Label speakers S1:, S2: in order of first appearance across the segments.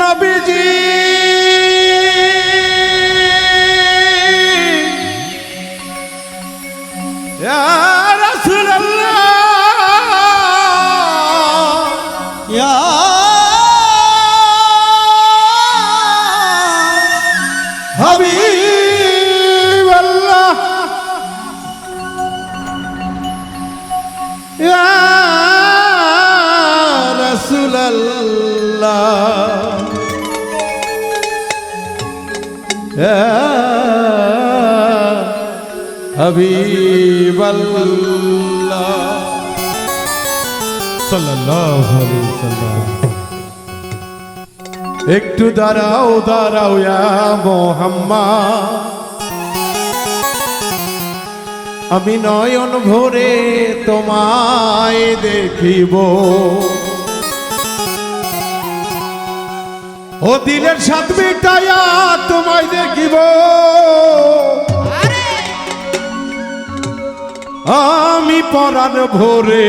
S1: নবীজি। আলাইহি ওয়াসাল্লাম একটু দাঁড়াও দাঁড়াও মোহাম্মদ। আমি নয়ন ভরে তোমায় দেখিব। ও দিলের মিটাইয়া তোমায় দেখিব। আমি পরাণ ভরে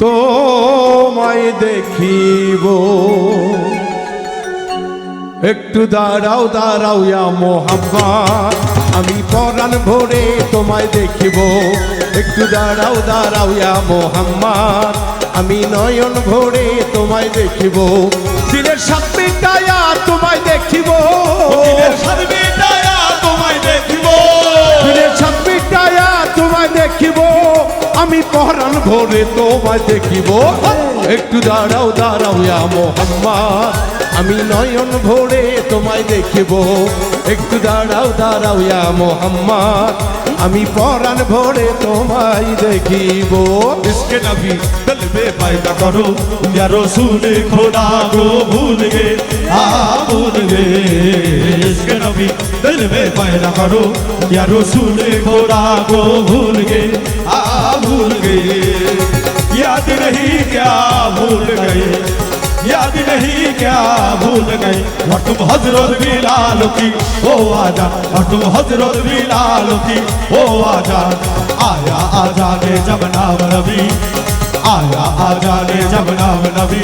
S1: তোমায় দেখিব। একটু দাঁড়াও দাঁড়াও ইয়া মোহাম্মা আমি পরাণ ভরে তোমায় দেখিব। একটু দাঁড়াও দাঁড়াও ইয়া মোহাম্মা আমি নয়ন ভরে তোমায় দেখিব। দিনের সাত তোমায় দেখিব।
S2: দিলের সাথে
S1: আমি পরাণ ভরে তোমায় দেখিব একটু দাঁড়াও দাঁড়াও ইয়া মোহাম্মদ আমি নয়ন ভরে তোমায় দেখিব একটু দাঁড়াও দাঁড়াও ইয়া মোহাম্মদ আমি পরাণ ভরে তোমায় দেখিব
S2: इसके नबी दिल में पैदा करो या रसूल खुदा को भूल गए आ भूल गए इसके नबी दिल में पैदा करो या रसूल खुदा को भूल गए आ भूल गए याद नहीं क्या भूल गए याद नहीं क्या भूल और तुम हज़रत बिलाल की, ओ आजा। और हज़रत बिलाल की, ओ आजा। आया आजा ने जब नाम नबी। आया आजा ने जब नाम नबी।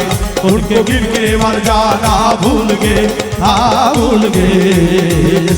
S2: उनके गिर के मर जाना भूल गए। हाँ भूल गए।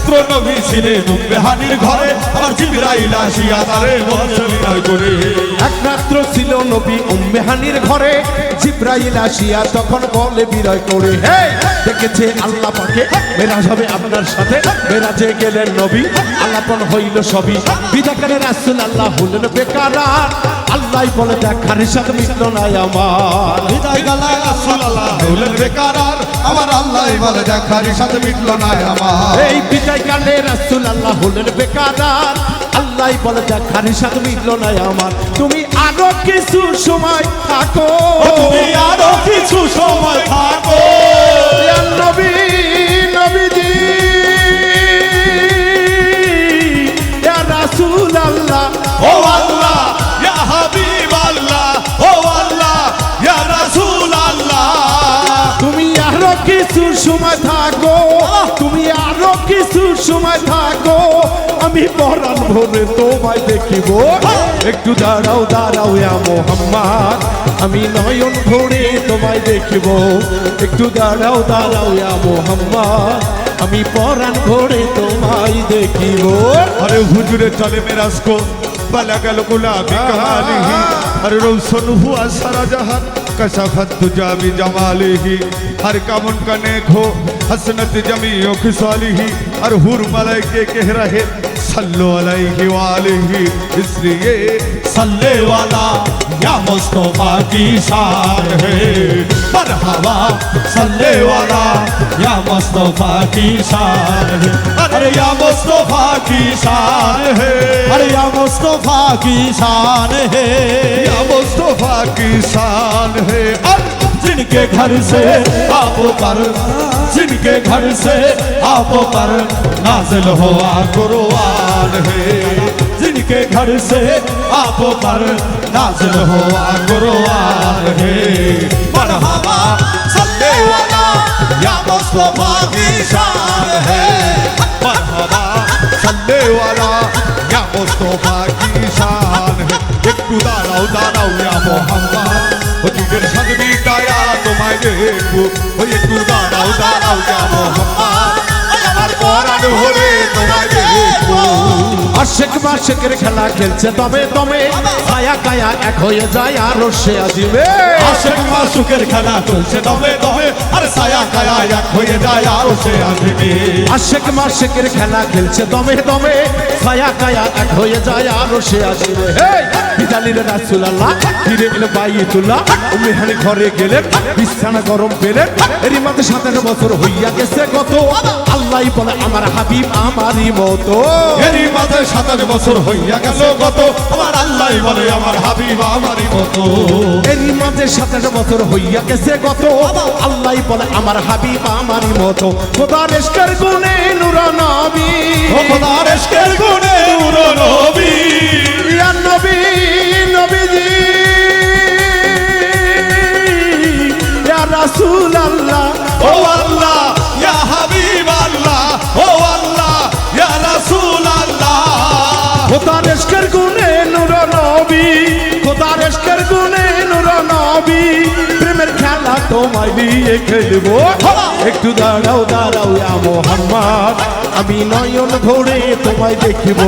S2: একমাত্র নবী ছিলেন বেহানির ঘরে, আমার জিবরাইল আসিয়া তারে বলছে করে।
S1: এক রাত্র ছিল নবী উম্মেহানির ঘরে, জিব্রাইল আসিয়া তখন বলে বিরয় করে, হে, দেখেছে আল্লাহ পাকে, মেরাজ হবে আপনার সাথে, মেরাজে গেলেন নবী আল্লাপন হইল সবই বিধাকারে রাসুল আল্লাহ হলেন বেকারার আল্লাহ বলে দেখার সাথে মিটল নাই আমার।
S2: বিদায় গালা রাসূলুল্লাহ হলেন বেকারার আমার আল্লাহ বলে দেখার সাথে মিটল না আমার।
S1: এই বিজয় কালে রাসুল আল্লাহ হলেন বেকারার। আল্লাহ বলে দেখার সাথে মিটল নাই আমার। তুমি আরও কিছু সময় থাকো।
S2: তুমি আরও কিছু সময় থাকো।
S1: নবী নবী কিছু সময় থাকো। তুমি আরও কিছু সময় থাকো। আমি পরাণ ভরে হ্যাঁ! তোমায় দেখিব। একটু দাঁড়াও দাঁড়াও মোহাম্মদ। আমি নয়ন ভরে তোমায় দেখিব। একটু দাঁড়াও দাঁড়াও মোহাম্মদ। আমি পরাণ ভরে তোমায় দেখিব।
S3: আরে হুজুরে চলে মেরাজ কো পালা গেল গোলা আরে আর রৌশন হুয়া সারা জাহান। कशफत तुजा भी जमाली ही। हर कामुन का नेक हो, हसनत जमी हो, खुशहाली ही। और हुर मलय के कह रहे, सल्लो अलैहि वालिही। इसलिए
S2: सल्ले वाला या मुस्तफ़ा की शान है। मरहबा, सल्ले वाला या मुस्तफ़ा की शान है। अरे या मुस्तफ़ा की शान है। अरे या मुस्तफ़ा की शान है।
S3: या मुस्तफ़ा है। और
S2: जिनके घर से आपो पर, जिनके घर से आपो पर नाजिल हुआ कुरान है। जिनके घर से आपो पर नाजिल हुआ कुरान है। मरहबा सबके वाला या मुस्तफ़ा की शान है।
S3: मरहबा सबके वाला या मुस्तफ़ा की शान है। एक दाड़ाओ दाड़ाओ या मोहम्मद দেখব ওই একটু দাঁড়াও দাঁড়াও যাব আমার পরাণ হলে তোমায়
S1: আশেক মাসেকের খেলা খেলছে তবে তবে। ছায়া কায়া এক হয়ে যায় আর সে আজিবে
S2: আশেক মাসুকের খেলা চলছে দমে দমে আর সায়া কায়া এক হয়ে যায় আর সে আসবে
S1: আশেক মাসেকের খেলা খেলছে দমে দমে ছায়া কায়া এক হয়ে যায় আর সে আসবে বিদালির রাসুলাল্লাহ ফিরে এলো বাইতুল্লাহ মেহানি ঘরে গেলেন বিছানা গরম পেলেন এরই মাঝে সাতাশ বছর হইয়া গেছে কত? আল্লাহ বলে আমার হাবিব আমারই মতো।
S2: এরই মাঝে সাতাশ বছর হইয়া গেল কত আমার আল্লাহ বলে আমার হাবিব আমারই মতো।
S1: এরই মাঝে সাতাশ বছর হইয়া গেছে কত আল্লাহ বলে আমার হাবিব আমারই মতো। খোদার এসকার গুনে নুরা নবী।
S2: ও খোদার এশকের গুণে নূর নবী।
S1: নবী নবীজি। রাসূল আল্লাহ খোদার এসকার গুনে নুরা নবী খোদার এসকার গুনে নুরা নবী প্রেমের খেলা তোমায় নিয়ে খেলবো একটু দাঁড়াও দাঁড়াও ইয়া মোহাম্মদ আমি নয়ন ভরে তোমায় দেখিব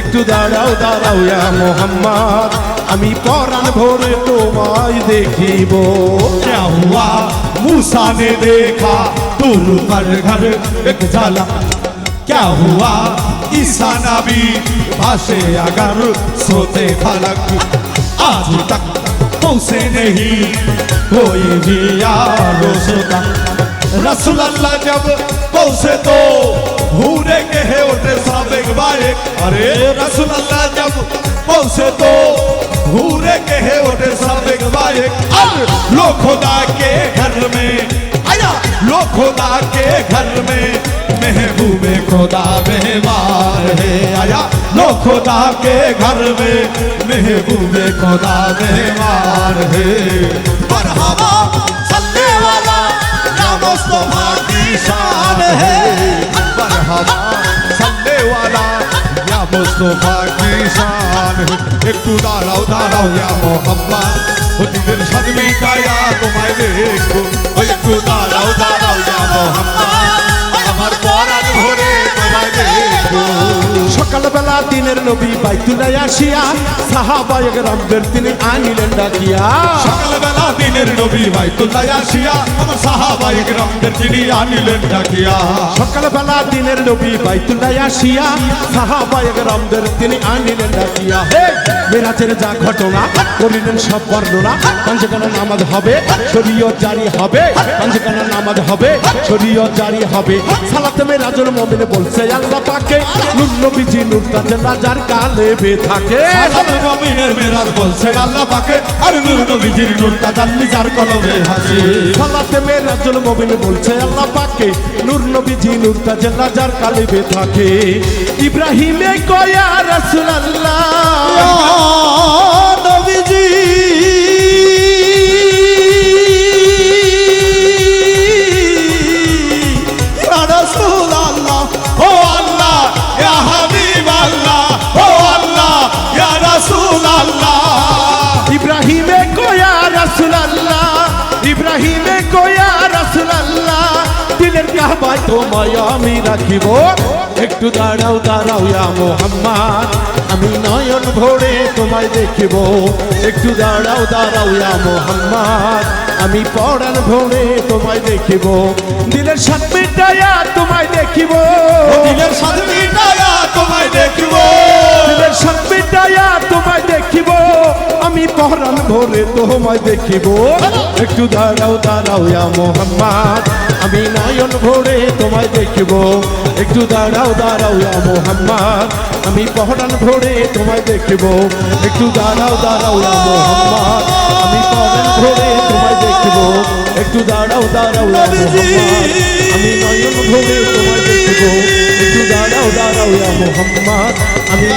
S1: একটু দাঁড়াও দাঁড়াও ইয়া মোহাম্মদ আমি পরাণ ভরে তোমায় দেখিব
S2: क्या हुआ मूसा ने देखा दूर पर घर एक जाला क्या हुआ ईसा नबी भाषे अगर सोते फलक, आज तक पहुँचे नहीं कोई भी यार सोता रसूल अल्लाह जब पहुँचे तो भूरे के है उठे सब एक बार अरे रसूल अल्लाह जब पहुँचे तो भूरे के है उठे सब एक बार अब लो खुदा के घर में, आया। लो खुदा के घर में, महबूबे खुदा मेहमान। है आया लो खुदा के घर में महबूबे खुदा मेहमान है मरहबा सल्ले वाला या मुस्तफा की शान है
S3: मरहबा सल्ले वाला या मुस्तफा की शान है একটু দাঁড়াও দাঁড়াও ইয়া মোহাম্মদ হজুরের সাদবি কায়া তোমায় দেখবো ওই একটু দাঁড়াও দাঁড়াও ইয়া মোহাম্মদ আমার পরাণ ভরে তোমায় দেখবো
S1: সকালবেলা দিনের নবী বাইতুল্লাহ আসিয়া সাহাবায়ক রামদের তিনি আনিলেন ডাকিয়া।
S2: সকালবেলা দিনের নবী বাইতুল্লাহ আসিয়া আমার সাহাবায়ে কেরামদের তিনি আনিলেন ডাকিয়া।
S1: সকালবেলা দিনের নবী বাইতুল্লাহ আসিয়া সাহাবায়ক রামদের তিনি আনিলেন ডাকিয়া। হে মেরাজের যা ঘটনা করিলেন সব বর্ণনা। পাঞ্চকানা নামাজ হবে শরীয়ত জারি হবে। পাঞ্চকানা নামাজ হবে শরীয়ত জারি হবে। সালাতে মেরাজুল মুমিন বলছে আল্লাহ পাকে নূর নবীজি নূর তাজের রাজার কালে বে থাকে।
S2: আল্লাহ মুমিনের মেরাজ বলছে আল্লাহ পাকে আর নূর নবীজির নূর তাজাল্লি যার কলমে হাসি।
S1: সালাতে মেরাজুল মবিন বলছে আল্লাহ পাকে নূর নবীজি নূর তাজের রাজার কালে বে থাকে। ইব্রাহিমে কয়া রাসূলুল্লাহ।
S2: নবীজি
S1: কাবায় তোমায় আমি রাখিব। একটু দাঁড়াও দাঁড়াও ইয়া মোহাম্মদ। আমি নয়ন ভরে তোমায় দেখিব। একটু দাঁড়াও দাঁড়াও ইয়া মোহাম্মদ। আমি পড়ান ভরে তোমায় দেখিব। দিলের সাত মিটাইয়া তোমায় দেখিব।
S2: দিলের সাথে মিটায়া তোমায় দেখব।
S1: দিলের সাত তোমায় দেখিব। আমি পহরান ভরে তোমায় দেখিব। একটু দাঁড়াও দাঁড়াও ইয়া মোহাম্মদ। আমি নয়ন ভোরে তোমায় দেখব। একটু দাঁড়াও দাঁড়াও মোহাম্মদ। আমি পহরান ভোরে তোমায় দেখব। একটু দাঁড়াও দাঁড়াও মোহাম্মদ। আমি পহরান ভোরে তোমায় দেখব। একটু দাঁড়াও দাঁড়াও আমি নয়ন ভোরে তোমায় দেখব। একটু দাঁড়াও দাঁড়াও মোহাম্মদ। আমি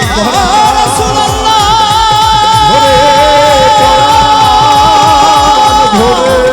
S2: ভোরে